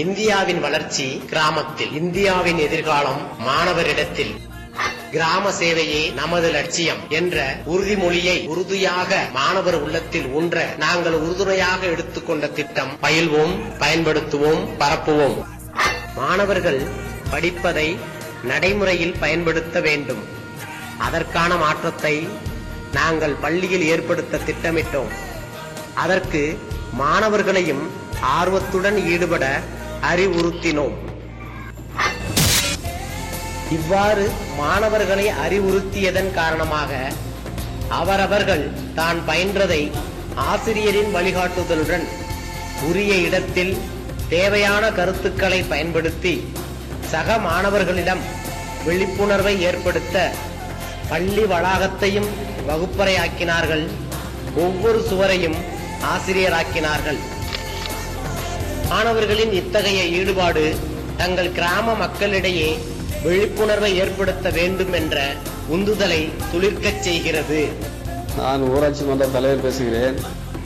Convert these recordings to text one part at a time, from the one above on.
இந்தியாவின் வளர்ச்சி கிராமத்தில் இந்தியாவின் எதிர்காலம் மாணவரிடத்தில். கிராம சேவையே நமது லட்சியம் என்ற உறுதிமொழியை உறுதியாக மாணவர் உள்ளத்தில் ஊன்ற நாங்கள் உறுதுணையாக எடுத்துக்கொண்ட திட்டம் பயில்வோம் பயன்படுத்துவோம் பரப்புவோம். மாணவர்கள் படிப்பதை நடைமுறையில் பயன்படுத்த வேண்டும். அதற்கான மாற்றத்தை நாங்கள் பள்ளியில் ஏற்படுத்த திட்டமிட்டோம். அதற்கு மாணவர்களையும் ஆர்வத்துடன் ஈடுபட அறிவுறுத்தினோம். இவ்வாறு மாணவர்களை அறிவுறுத்தியதன் காரணமாக அவரவர்கள் தான் பயின்றதை ஆசிரியரின் வழிகாட்டுதலுடன் உரிய இடத்தில் தேவையான கருத்துக்களை பயன்படுத்தி சக மாணவர்களிடம் விழிப்புணர்வை ஏற்படுத்த பள்ளி வளாகத்தையும் வகுப்பறையாக்கினார்கள். ஒவ்வொரு சுவரையும் ஆசிரியராக்கினார்கள். மாணவர்களின் இத்தகைய ஈடுபாடு தங்கள் கிராம மக்களிடையே விழிப்புணர்வை ஏற்படுத்த வேண்டும் என்ற உந்துதலை துளிர்க்கச் செய்கிறது. நான் ஊராட்சி மன்ற தலைவர் பேசுகிறேன்.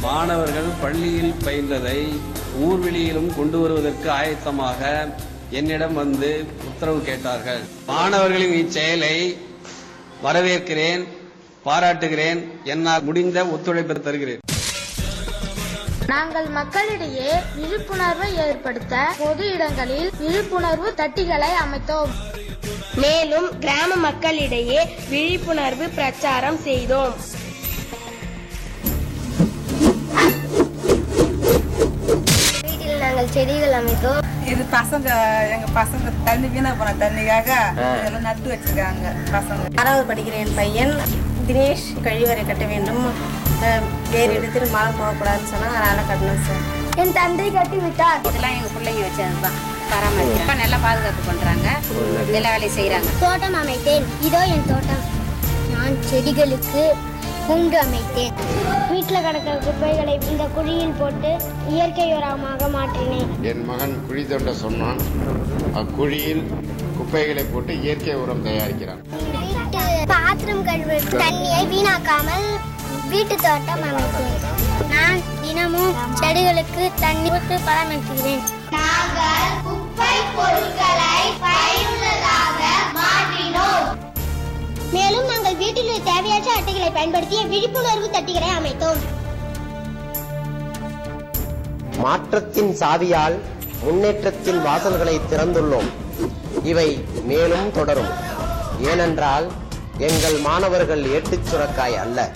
மாணவர்கள் பள்ளியில் பயின்றதை ஊர்வெளியிலும் கொண்டு வருவதற்கு ஆயத்தமாக என்னிடம் வந்து உத்தரவு கேட்டார்கள். மாணவர்களின் இச்செயலை வரவேற்கிறேன் பாராட்டுகிறேன். என்னால் முடிந்த ஒத்துழைப்பை தருகிறேன். நாங்கள் மக்களிடையே விழிப்புணர்வை ஏற்படுத்த பொது இடங்களில் விழிப்புணர்வு தட்டிகளை அமைத்தோம். மேலும் கிராம மக்களிடையே விழிப்புணர்வு பிரச்சாரம் செய்தோம். வீட்டில் நாங்கள் செடிகள் அமைத்தோம். இது பசங்க எங்க பசங்க தண்ணி வீணா போன தண்ணிக்காக இதெல்லாம் நட்டு வச்சிருக்காங்க பசங்க. ஆறாவது படிக்கிற என் பையன் தினேஷ் கழிவறை கட்ட வேண்டும். வேறு இடத்தில் மழை போகக்கூடாதுன்னு சொன்னா அதனால கட்டணும் சார். என் தந்தை கட்டி விட்டார். இதெல்லாம் எங்க பிள்ளைங்க வச்சதுதான். பராமரிக்கிறோம் நல்லா பாதுகாப்பு பண்றாங்க. எல்லா வேலையும் செய்யறாங்க தோட்டம் அமைத்தேன். இதோ என் தோட்டம். நான் செடிகளுக்கு கூண்டு அமைத்தேன். வீட்டில் கிடக்கிற குப்பைகளை இந்த குழியில் போட்டு இயற்கை உரமாக மாற்றினேன். என் மகன் குழி தோண்ட சொன்னான். அக்குழியில் குப்பைகளை போட்டு இயற்கை உரம் தயாரிக்கிறான். பாத்திரம் கழுவு தண்ணியை வீணாக்காமல் வீட்டு தோட்டம் அமைத்தேன் நான் தினமும் செடிகளுக்கு தண்ணி ஊற்றி பராமரிக்கிறேன் நாங்கள் குப்பை பொருட்களை பயனுள்ளதாக மாற்றினோம். மேலும் நாங்கள் வீட்டில் தேவையற்ற அட்டைகளை பயன்படுத்திய விழிப்புணர்வு தட்டிகளை அமைத்தோம். மாற்றத்தின் சாவியால் முன்னேற்றத்தின் வாசல்களை திறந்துள்ளோம். இவை மேலும் தொடரும். ஏனென்றால் எங்கள் மாணவர்கள் ஏட்டுச் சுரக்காய் அல்ல.